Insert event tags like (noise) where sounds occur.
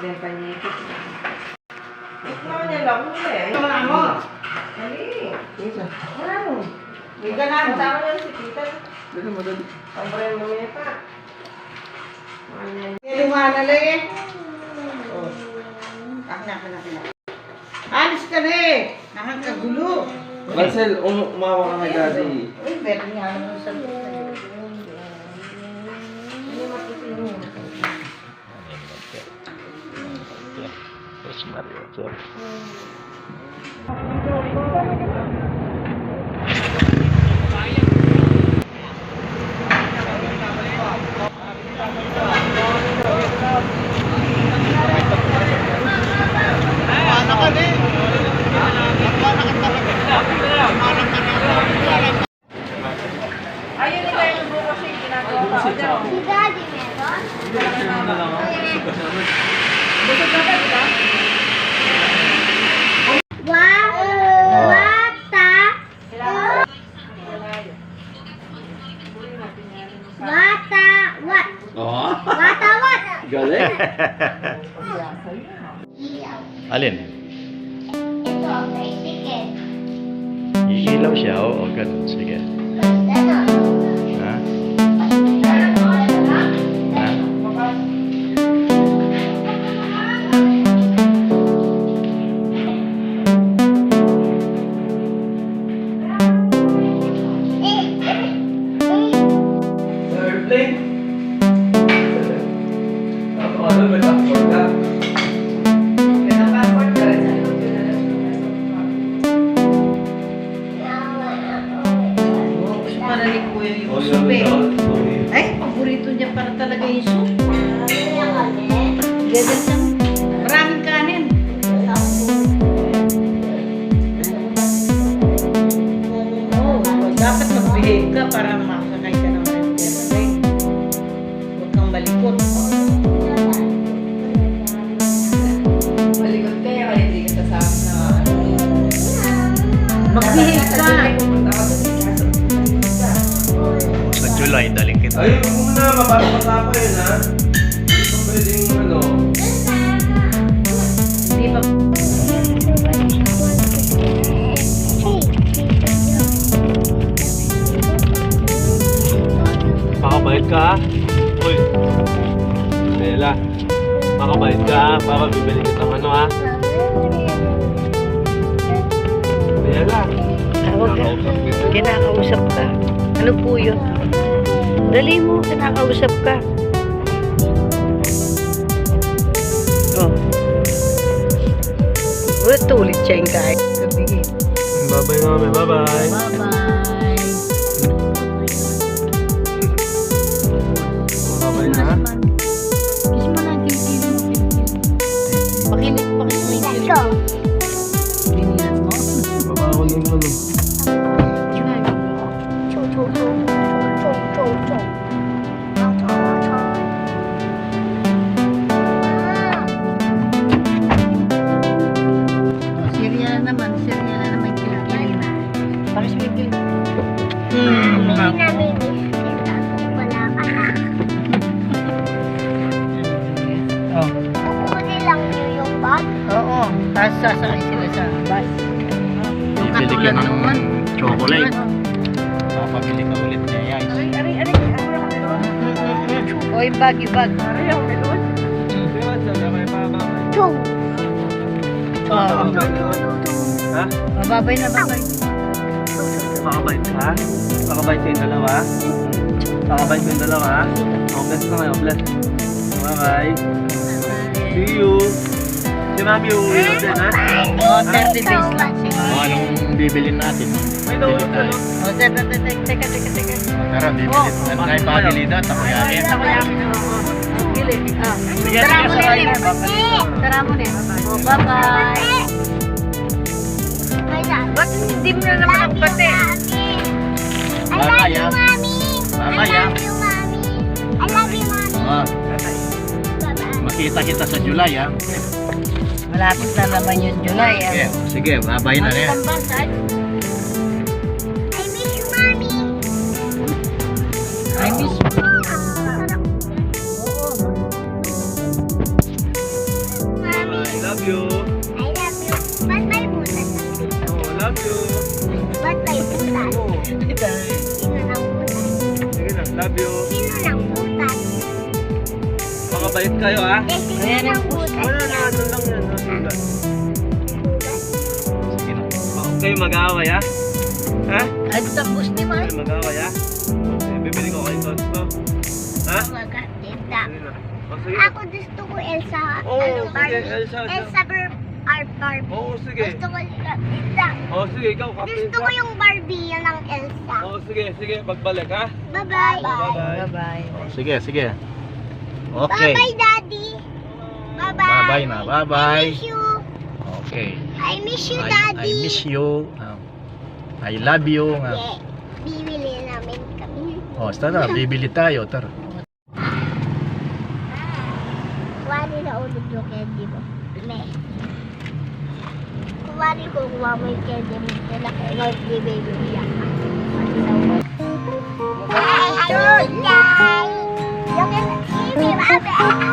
din panyikit. Ikaw niya lang huli. Wala mo. Dali. Wala mo. Hindi ka na. Kasama niya si tita. Dali mo, dali. Pambre mo niya pa. Kiluha na lang eh. Oh. Akin, akin, akin. Alis ka na eh. Nakakagulo. Marcel, um umawa ka kay daddy. Uy, better nga naman sa ਚਲ Alin? Ito ang tricycle. Iilaw siya, oo, ganun. Sige. Talaga yung soup. Ganyan siyang maraming kanin. Oo, dapat mag-behave ka para makakay ka ng restaurant. Huwag kang malikot. Malikot kaya kaya hindi ka sasama na Mag-behave ka. Sa July, daling kita. Ay, mapapasa pa yun, ha? Hindi pa pwedeng, ano, Hindi pa Makabait ka, ha? Uy. Bella. Makabait ka, ha? Para bibili kita ng ano, ha? Bella. Kinakausap ka. Ano po yun? Dali mo, kinakausap ka. Oh. Ulit ulit siya yung kahit. Bye-bye bye-bye. Bye-bye. Bye-bye sasakay sila sa bus. Yung Bibili ka katulad ng naman. chocolate. Papabili ka ulit niya, guys. O yung bag, yung bag. Chou. Oo. Ha? Oh, babay na, babay. Makabait ka? Makabait kayong dalawa? Makabait kayong dalawa? Oh, bless na kayo, bless. Bye-bye. See you. Si Mami uuwi na din, ha? Oh, 30 days lang siguro. O, anong bibilin natin? May ka lang. Oh, teka, teka, teka, teka. Tara, bibilin. Oh. Ano tayo pabili doon? Takoyakin. Takoyakin, oo. Gili. Ah. Sige, Tara mo na, na. Lim. Tara mo na. Oh, bye-bye. Ba't hindi mo na naman Love ang you, pati? I love you, ah. Mommy. Bye-bye, I ah. love you, Mommy. I love you, Mommy. Oh, Bye-bye. makita kita sa July, ha? Malapit na naman yung July. Ah. sige, bye-bye na rin. Ang bansa, I miss you, Mommy. I miss you. Ah, sarap. love you. I love you. Ba't may butas sa dito? Oh, love you. Ba't may butas? Oh, Sino ng butas? sige na, love you. Makabait kayo ha. Eh, sino ng butas? Ano na, ano lang yan. Ano. Sige na. Oh, kayo mag-aaway ha? Ha? Ay, tapos ni Ma. Kayo mag-aaway ha? Okay, bibili ko kayo tots ko. Ha? Maganda. Oh. Ako gusto ko Elsa. Oo, ano, sige, Barbie. Elsa, Elsa. Elsa Bar- Bar- Barbie. Oo, sige. Gusto ko Elsa. Oh, sige, ikaw, kapit Gusto ko yung Barbie yan ng Elsa. Oh, sige, sige, pagbalik ha? Bye-bye. Bye-bye. Bye-bye. Sige, sige. Okay. Bye-bye, Daddy. Bye-bye. Bye-bye na. Bye-bye. I miss you. Okay. I miss you, I, Daddy. I miss you. Um, I love you. nga. Yeah. Bibili namin kami. Oh, tara, (laughs) bibili tayo. Tara. Kuwari na ulog yung candy mo. Me. Kuwari ko kuha mo yung candy mo. Kaya kayo magbibili yan. Guys! Yung candy, Bye. (laughs)